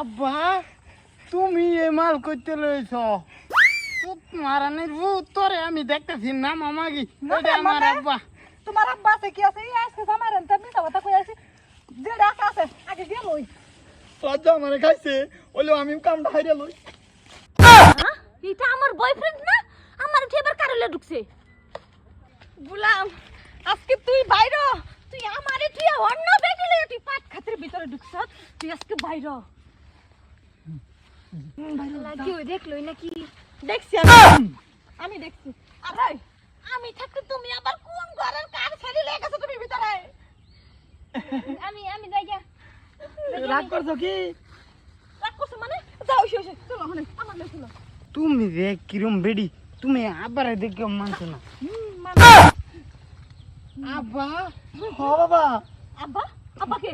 আব্বা তুমি এ মাল করতে লইছ। মারানির ভূত তোরে আমি দেখতেছি না মামাগি এটা আমার? আব্বা। তোমার আব্বা আছে কি আছে? আজকে আমার এনতে মিছা কথা কই আছে। যে রাখা আছে আগে গিয়ে লই। লজ্জা মানে খাইছে ওলে আমি কামটা হাইরে লই। এটা আমার বয়ফ্রেন্ড না? আমার উঠে এবার কারলে ঢুকছে। গুলাম আজকে তুই বাইর তুই আমারে তুই অন্য বেগলে তুই পাট খাতের ভিতরে ঢুকছ। তুই আজকে বাইর ওই নাকি? দেখছি আমি। আমি দেখছি। আরে আমি থাকতে তুমি আবার কোন ঘরের কার ছেড়ে লেগে গেছো তুমি ভিতরে? আমি আমি যাই রাগ করছ কি? রাগ করছ মানে? যাও চলো আমার চলো তুমি রে কিরম বেডি তুমি আবার দেখে মানছো না। হুম, মানে আব্বা হ বাবা। আব্বা আব্বা কে?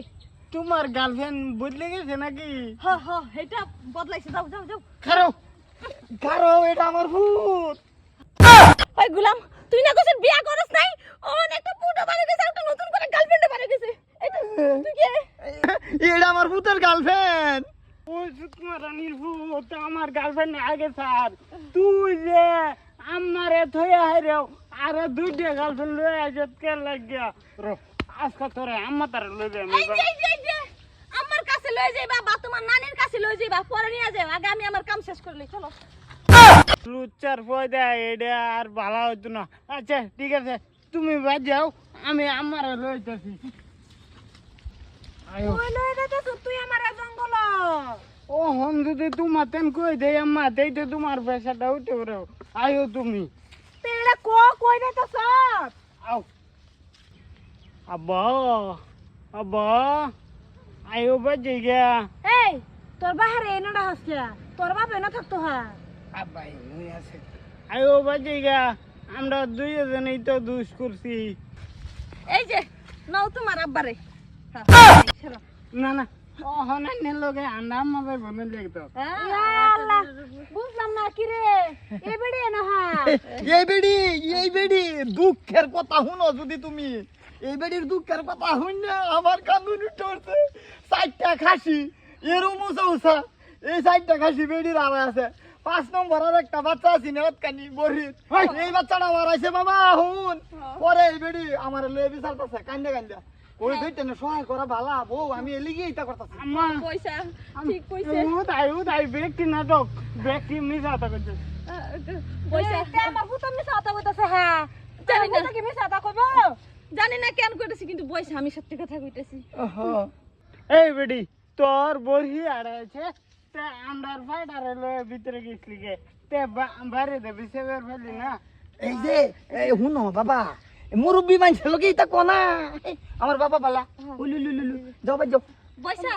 তোমার গার্লফ্রেন্ড বদলে গেছে নাকি? হা হা এটা বদলাইছে যাও যাও যাও। খারো কারও এটা আমার ভূত। ওই গুলাম তুই না কইছিস বিয়া করছ নাই? ওন একটা পুটো বাড়ি গেছে একটা নতুন করে গার্লফ্রেন্ড বাড়ি গেছে। এটা তুই কে? এটা আমার ভূতের গার্লফ্রেন্ড ওই সুতমারানির ভূত আমার গার্লফ্রেন্ড আগে স্যার। তুই যে আমারে থইয়া হাইরেও আর দুইটা গার্লফ্রেন্ড লয়ে আজত কে লাগিয়া। রো আজকে তোরে আম্মা তারে লই দে আমি এই যে এই যে আমার কাছে লয়ে যাইবা বা তোমার নানির কাছে লয়ে যাইবা পরে নিয়ে যাও আগে আমি আমার কাম শেষ করলি চলো। লুচ্চার পয়দা এটা আর ভালো হতো না। আচ্ছা ঠিক আছে তুমি বাদ যাও আমি আমার লইতেছি। তুই লয়ে যাইতেছ? তুই আমার জঙ্গল। ও হন যদি তোমার তেন কই দে আম্মা দেইতে তোমার পেশাটা উঠে আয়ো তুমি। তেরা কো কই যাইতেছ? আও। আব্বা আব্বা আয়ো বাজে গিয়া এই তোর বাহারে এনডা হাসলা তোর বাপ এনে থাকতো হা। আব্বা এমনি আছে আয়ো বাজে গিয়া আমরা দুইজনেই তো দুষ করছি। এই যে নাও তোমার আব্বারে। না না লগে আন্ডা আল্লাহ বুঝলাম না কি রে বেড়ে না হা। এই বেডি এই বেডি দুঃখের কথা শুনো যদি তুমি। এই বেডির দুঃখের কথা শুন না আমার কান্দুন উঠছে। চারটা খাসি এরম উঁচা উঁচা এই চারটা খাসি বেডির আর আছে। পাঁচ নম্বর আর একটা বাচ্চা আছে নেতকানি বরিত এই বাচ্চাটা মারাইছে বাবা হুন। পরে এই বেডি আমার লয়ে বিচারতেছে কান্দে কান্দে। ওই দুইটা সহায় করা ভালা বউ আমি এলিগে ইটা করতেছি। আম্মা পয়সা ঠিক কইছে উদ আই উদ আই ব্যক্তি নাটক ব্যক্তি মিশা তা করছে। পয়সা। আমার মিছা কথা কইতাছে হ্যাঁ। জানি না। কি কথা কইবো জানি না কেন কইতাছি কিন্তু পয়সা আমি সত্যি কথা কইতাছি। এই বেডি তোর তে আমরার লয়ে ভিতরে গেছলি গে। তে বা- বাইরে দে বিসেবের ফেলি না। এই যে এই শুনো বাবা মুরব্বী লোকে কোনা। আমার বাবা বালা উলু লু লু যাও বাই যাও। পয়সা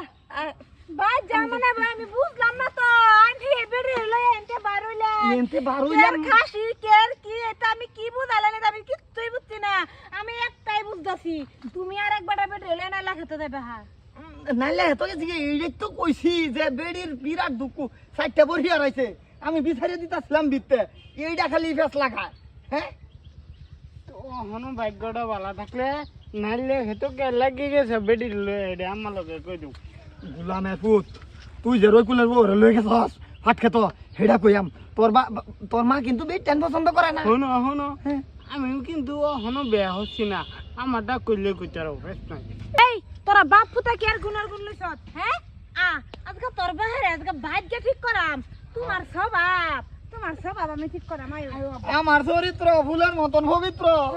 ভাই যা মানে আমি বুঝলাম না তো। আন্টি এবারে লই এনতে বারুইলা এনতে বার কের হইলাম খাসি কের কি এটা আমি কি বুঝাইলাম না আমি কিচ্ছুই বুঝছি না আমি বুঝতাছি তুমি আর একবার বেড়ে লই না লাগাতে দেবে হ্যাঁ নাইলে হেতো গেছি এই তো কইছি যে বেড়ির বিরাট দুঃখ চারটা বড়ি হারাইছে। আমি বিচারে দিতাছিলাম বিতে এইটা খালি ফেস লাগায় হ্যাঁ? তো হনো ভাগ্যটা ভালো থাকলে নাইলে হেতো কে লাগি গেছে বেডির লয়ে এটা আমার লগে কই দিও গুলামে পুত তুই যে রই কুলের বউরে লই গেছস হাত খেত হেডা কইয়াম। তোর বা তোর মা কিন্তু বেশ টেন পছন্দ করে না। হনো হনো হ্যাঁ। আমি কিন্তু হনো বেয়া হচ্ছি না। আমারটা কইলে কইতে রাও বেশ নাই এই তোরা বাপ ফুটা কি আর গুনার গুন লইছত হ্যাঁ? আ আজকে তোর বাহারে আজকে ভাগ্য ঠিক করাম তোমার স্বভাব তোমার স্বভাব আমি ঠিক করাম আয়। আমার চরিত্র ফুলের মতন পবিত্র।